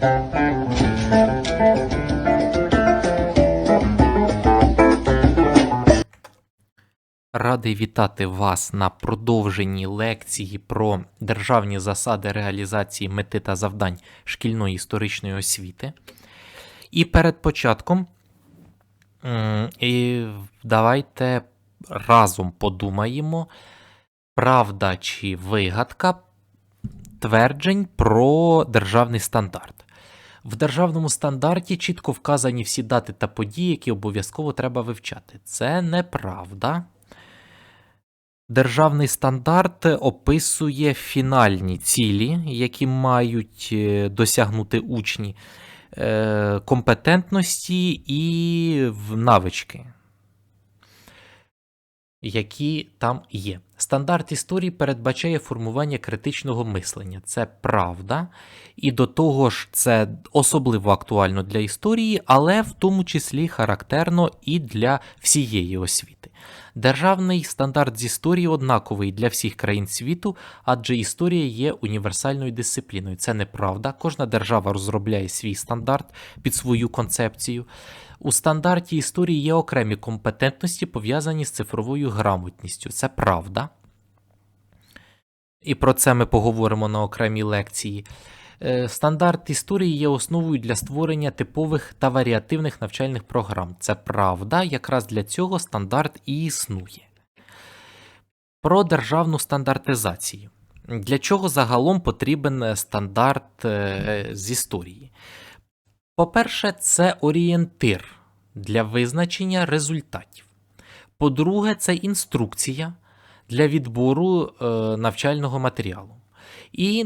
Радий вітати вас на продовженні лекції про державні засади реалізації мети та завдань шкільної історичної освіти. І перед початком і давайте разом подумаємо, правда чи вигадка тверджень про державний стандарт. В державному стандарті чітко вказані всі дати та події, які обов'язково треба вивчати. Це неправда. Державний стандарт описує фінальні цілі, які мають е, досягнути учні, е, компетентності і навички, які там є. Стандарт історії передбачає формування критичного мислення. Це правда. І до того ж, це особливо актуально для історії, але в тому числі характерно і для всієї освіти. Державний стандарт з історії однаковий для всіх країн світу, адже історія є універсальною дисципліною. Це неправда. Кожна держава розробляє свій стандарт під свою концепцію. У стандарті історії є окремі компетентності, пов'язані з цифровою грамотністю. Це правда. І про це ми поговоримо на окремій лекції. Е, Стандарт історії є основою для створення типових та варіативних навчальних програм. Це правда, якраз для цього стандарт і існує. Про державну стандартизацію. Для чого загалом потрібен стандарт е, з історії? По-перше, це орієнтир для визначення результатів. По-друге, це інструкція для відбору е, навчального матеріалу. І,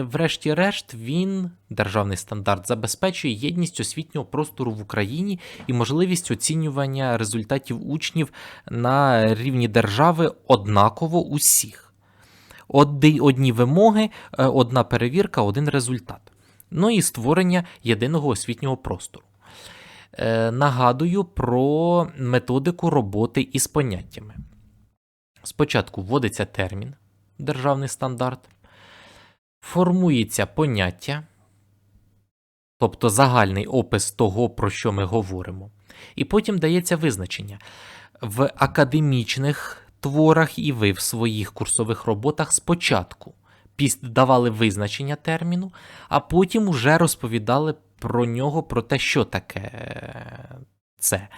врешті-решт, він, державний стандарт, забезпечує єдність освітнього простору в Україні і можливість оцінювання результатів учнів на рівні держави однаково усіх. Одні, вимоги, е, одна перевірка, один результат. Ну і створення єдиного освітнього простору. Е, Нагадую про методику роботи із поняттями. Спочатку вводиться термін, державний стандарт, формується поняття, тобто загальний опис того, про що ми говоримо, і потім дається визначення. В академічних творах і ви в своїх курсових роботах спочатку давали визначення терміну, а потім уже розповідали про нього, про те, що таке е, це.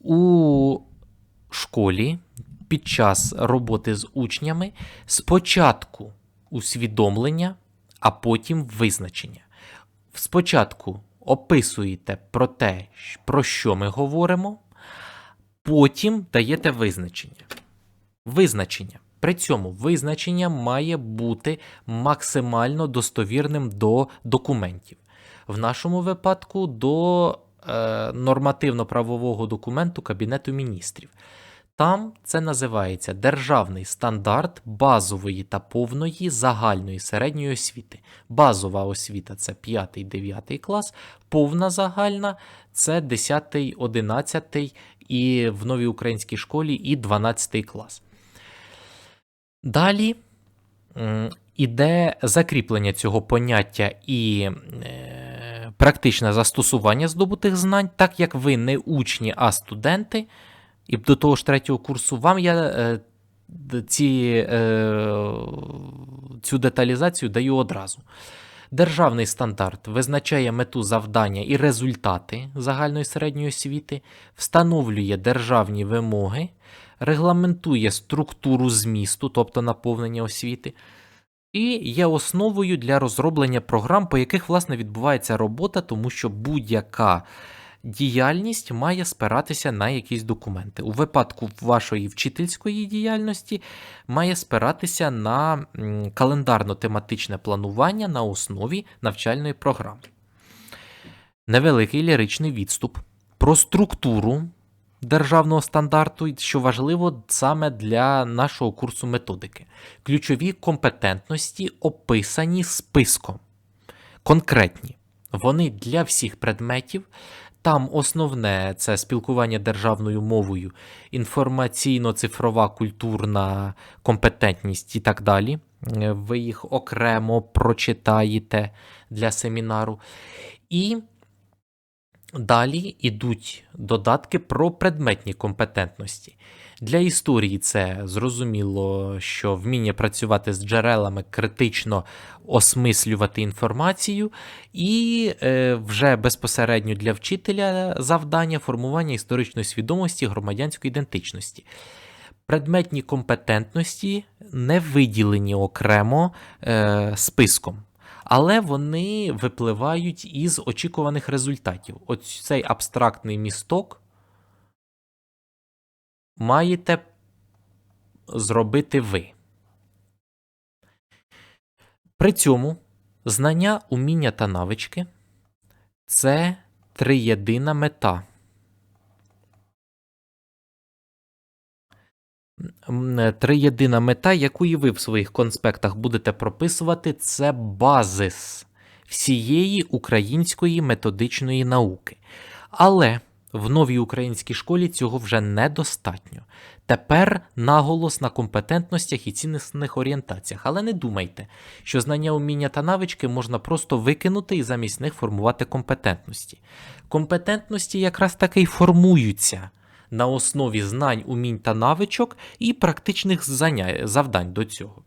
У школі під час роботи з учнями спочатку усвідомлення, а потім визначення. Спочатку описуєте про те, про що ми говоримо, потім даєте визначення. Визначення. При цьому визначення має бути максимально достовірним до документів. В нашому випадку до е, нормативно-правового документу Кабінету міністрів. Там це називається Державний стандарт базової та повної загальної середньої освіти. Базова освіта це 5-9 клас, повна загальна це 10, 11 і в новій українській школі і 12 клас. Далі іде закріплення цього поняття і е, практичне застосування здобутих знань, так як ви не учні, а студенти, і до того ж третього курсу вам я е, ці, е, цю деталізацію даю одразу. Державний стандарт визначає мету завдання і результати загальної середньої освіти, встановлює державні вимоги, регламентує структуру змісту, тобто наповнення освіти, і є основою для розроблення програм, по яких власне відбувається робота, тому що будь-яка діяльність має спиратися на якісь документи. У випадку вашої вчительської діяльності має спиратися на календарно-тематичне планування на основі навчальної програми. Невеликий ліричний відступ про структуру державного стандарту, що важливо саме для нашого курсу методики. Ключові компетентності описані списком. Конкретні. Вони для всіх предметів. Там основне це спілкування державною мовою, інформаційно-цифрова культурна компетентність і так далі. ви їх окремо прочитаєте для семінару. І далі йдуть додатки про предметні компетентності. Для історії це зрозуміло, що вміння працювати з джерелами, критично осмислювати інформацію, і е, вже безпосередньо для вчителя завдання формування історичної свідомості громадянської ідентичності. Предметні компетентності не виділені окремо е, списком. Але вони випливають із очікуваних результатів. От цей абстрактний місток маєте зробити ви. При цьому знання, уміння та навички це триєдина мета. Триєдина мета, яку і ви в своїх конспектах будете прописувати, це базис всієї української методичної науки. Але в новій українській школі цього вже недостатньо. Тепер наголос на компетентностях і ціннісних орієнтаціях. Але не думайте, що знання, уміння та навички можна просто викинути і замість них формувати компетентності. Компетентності якраз таки й формуються на основі знань, умінь та навичок і практичних завдань до цього.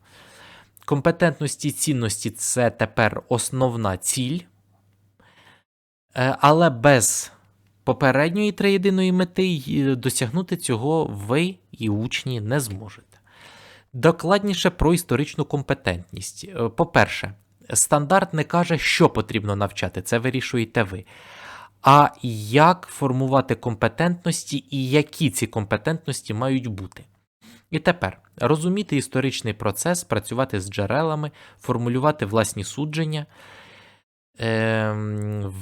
Компетентності цінності це тепер основна ціль, Е, але без попередньої триєдиної мети й- досягнути цього ви і учні не зможете. Докладніше про історичну компетентність. Е, По-перше, стандарт не каже, що потрібно навчати, це вирішуєте ви. А як формувати компетентності і які ці компетентності мають бути. І тепер розуміти історичний процес, працювати з джерелами, формулювати власні судження, ем,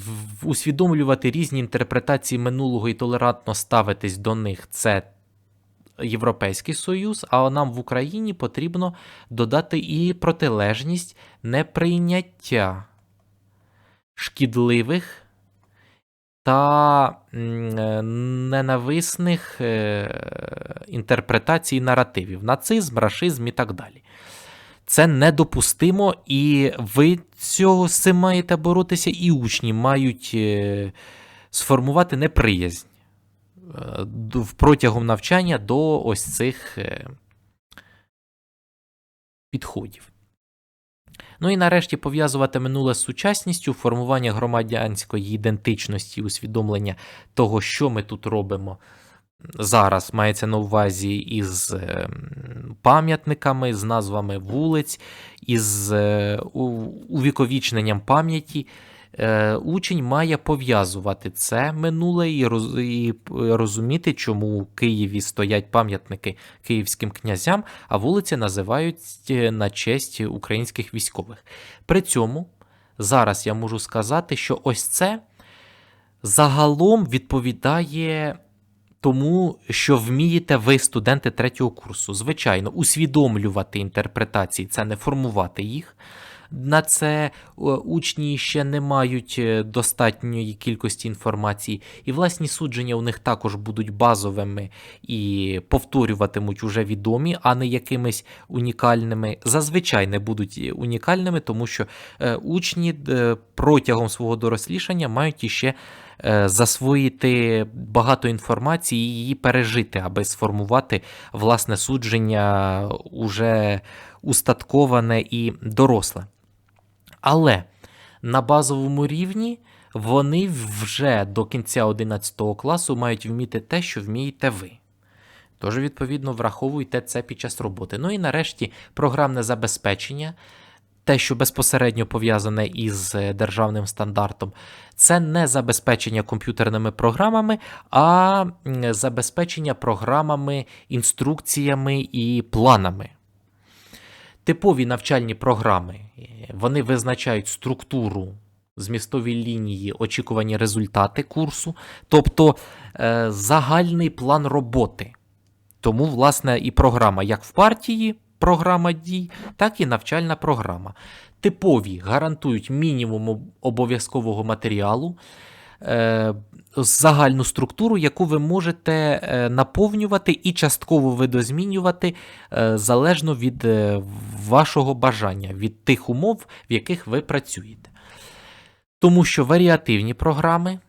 усвідомлювати різні інтерпретації минулого і толерантно ставитись до них це Європейський Союз, а нам в Україні потрібно додати і протилежність неприйняття шкідливих та е, ненависних е, інтерпретацій наративів, нацизм, рашизм і так далі. Це недопустимо, і ви цього з цим маєте боротися, і учні мають е, сформувати неприязнь протягом навчання до ось цих підходів. Ну і нарешті пов'язувати минуле з сучасністю, формування громадянської ідентичності, усвідомлення того, що ми тут робимо зараз, мається на увазі із ем, пам'ятниками, з назвами вулиць, із е, увіковічненням пам'яті. Е, Учень має пов'язувати це минуле і, п- розуміти, чому у Києві стоять пам'ятники київським князям, а вулиці називають е, на честь українських військових. При цьому зараз я можу сказати, що ось це загалом відповідає тому, що вмієте ви, студенти третього курсу. Звичайно, усвідомлювати інтерпретації це не формувати їх. На це е, учні ще не мають е, достатньої кількості інформації, і власні судження у них також будуть базовими і повторюватимуть уже відомі, а не якимись унікальними. Зазвичай не будуть е, унікальними, тому що учні протягом свого дорослішання мають іще засвоїти багато інформації і її пережити, аби сформувати власне судження уже устатковане і доросле. Але на базовому рівні вони вже до кінця 11 класу мають вміти те, що вмієте ви. Тож, відповідно, враховуйте це під час роботи. Ну і нарешті програмне забезпечення, те, що безпосередньо пов'язане із е, державним стандартом, це не забезпечення комп'ютерними програмами, а забезпечення програмами, інструкціями і планами. Типові навчальні програми вони визначають структуру, змістові лінії, очікувані результати курсу, тобто е, загальний план роботи. Тому, власне, і програма як в партії, програма дій, так і навчальна програма. Типові гарантують мінімум обов'язкового матеріалу, загальну структуру, яку ви можете е, наповнювати і частково видозмінювати е, залежно від е, вашого бажання, від тих умов, в яких ви працюєте. Тому що варіативні програми,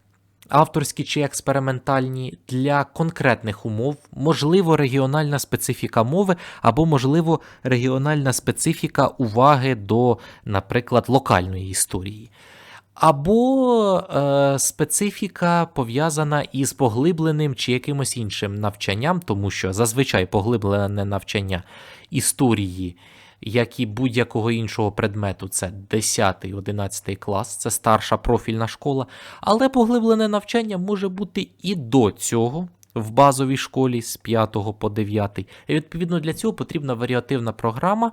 авторські чи експериментальні, для конкретних умов, можливо, регіональна специфіка мови, або, можливо, регіональна специфіка уваги до, наприклад, локальної історії. Або е, специфіка пов'язана із поглибленим чи якимось іншим навчанням, тому що зазвичай поглиблене навчання історії, як і будь-якого іншого предмету, це 10-11 клас, це старша профільна школа. Але поглиблене навчання може бути і до цього. В базовій школі з 5 по 9. І відповідно для цього потрібна варіативна програма,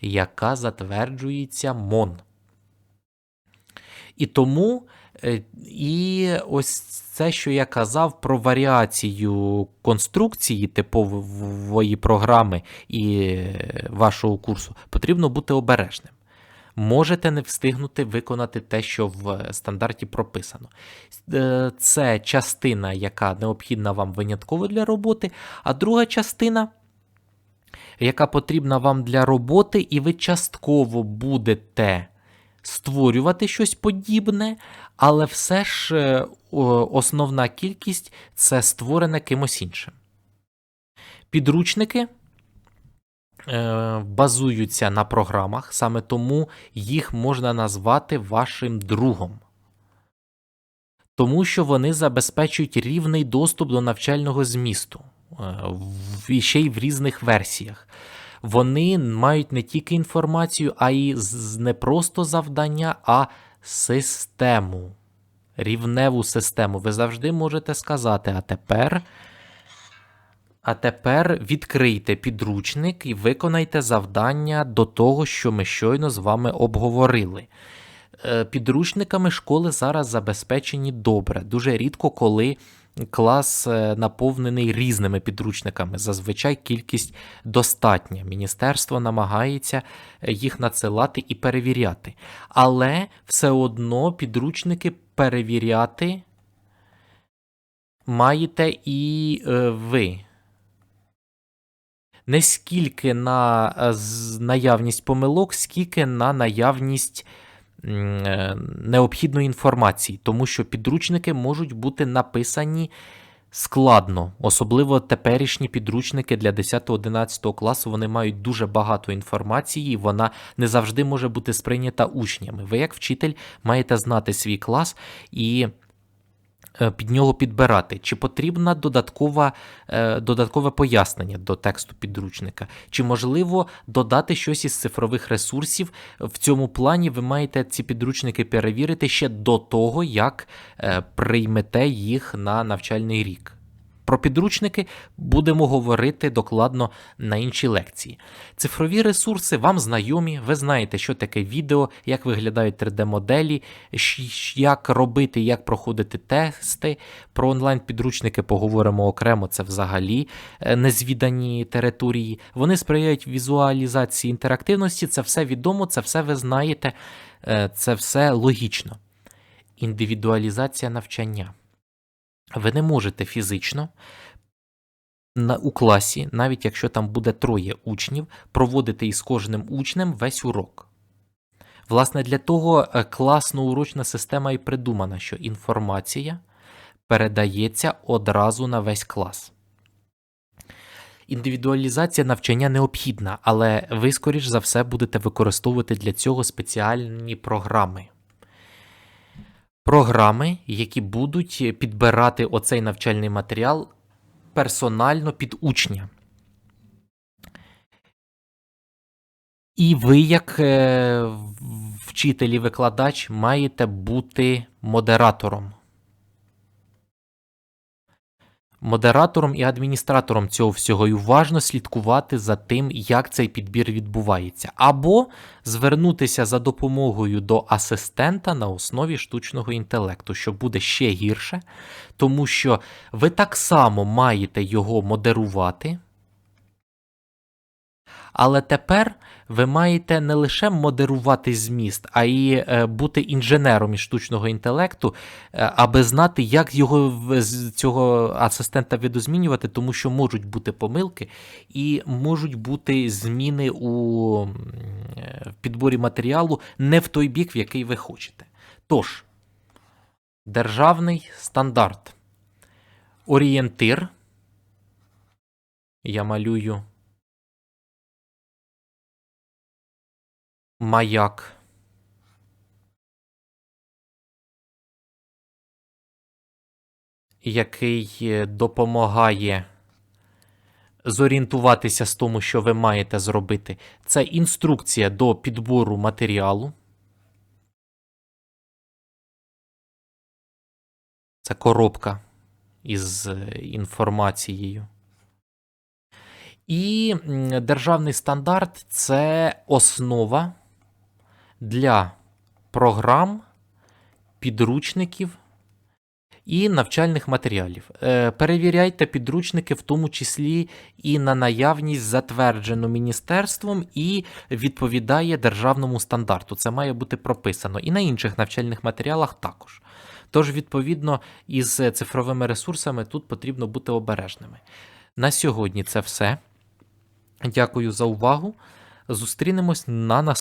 яка затверджується МОН. І тому е, і ось це, що я казав про варіацію конструкції типової програми і е, вашого курсу, потрібно бути обережним. Можете не встигнути виконати те, що в стандарті прописано. Е, Це частина, яка необхідна вам винятково для роботи, а друга частина, яка потрібна вам для роботи, і ви частково будете створювати щось подібне, але все ж е, основна кількість це створене кимось іншим. Підручники е, базуються на програмах, саме тому їх можна назвати вашим другом. Тому що вони забезпечують рівний доступ до навчального змісту, е, ще й в різних версіях вони мають не тільки інформацію, а й не просто завдання, а систему, рівневу систему. Ви завжди можете сказати, а тепер. А тепер відкрийте підручник і виконайте завдання до того, що ми щойно з вами обговорили. Е, підручниками школи зараз забезпечені добре. Дуже рідко коли клас е, наповнений різними підручниками. Зазвичай кількість достатня. Міністерство намагається е, їх надсилати і перевіряти. Але все одно підручники перевіряти маєте і е, ви. Не скільки на наявність помилок, скільки на наявність необхідної інформації, тому що підручники можуть бути написані складно, особливо теперішні підручники для 10-11 класу вони мають дуже багато інформації, і вона не завжди може бути сприйнята учнями. Ви, як вчитель, маєте знати свій клас і. Е, під нього підбирати, чи потрібна додаткова, е, додаткове пояснення до тексту підручника, чи можливо додати щось із цифрових ресурсів. В цьому плані ви маєте ці підручники перевірити ще до того, як е, приймете їх на навчальний рік. Про підручники будемо говорити докладно на іншій лекції. Цифрові ресурси вам знайомі, ви знаєте, що таке відео, як виглядають 3D-моделі, як робити, як проходити тести. Про онлайн-підручники поговоримо окремо, це взагалі е, незвідані території. Вони сприяють візуалізації інтерактивності, це все відомо, це все ви знаєте, е, це все логічно. Індивідуалізація навчання. Ви не можете фізично на, у класі, навіть якщо там буде троє учнів, проводити із кожним учнем весь урок. Власне, для того е, класно урочна система і придумана, що інформація передається одразу на весь клас. Індивідуалізація навчання необхідна, але ви, скоріш за все, будете використовувати для цього спеціальні програми програми, які будуть підбирати оцей навчальний матеріал персонально під учня. І ви, як е, вчитель і викладач, маєте бути модератором модератором і адміністратором цього всього і уважно слідкувати за тим, як цей підбір відбувається, або звернутися за допомогою до асистента на основі штучного інтелекту, що буде ще гірше, тому що ви так само маєте його модерувати. Але тепер ви маєте не лише модерувати зміст, а й е, бути інженером із штучного інтелекту, е, аби знати, як його цього асистента видозмінювати, тому що можуть бути помилки і можуть бути зміни у е, підборі матеріалу не в той бік, в який ви хочете. Тож, державний стандарт. Орієнтир. Я малюю маяк. Який е, допомагає зорієнтуватися з тому, що ви маєте зробити. Це інструкція до підбору матеріалу. Це коробка із е, інформацією. І державний стандарт це основа для програм, підручників і навчальних матеріалів. Е, Перевіряйте підручники, в тому числі і на наявність затверджену міністерством і відповідає державному стандарту. Це має бути прописано. І на інших навчальних матеріалах також. Тож, відповідно, із цифровими ресурсами тут потрібно бути обережними. На сьогодні це все. Дякую за увагу. Зустрінемось на наступному.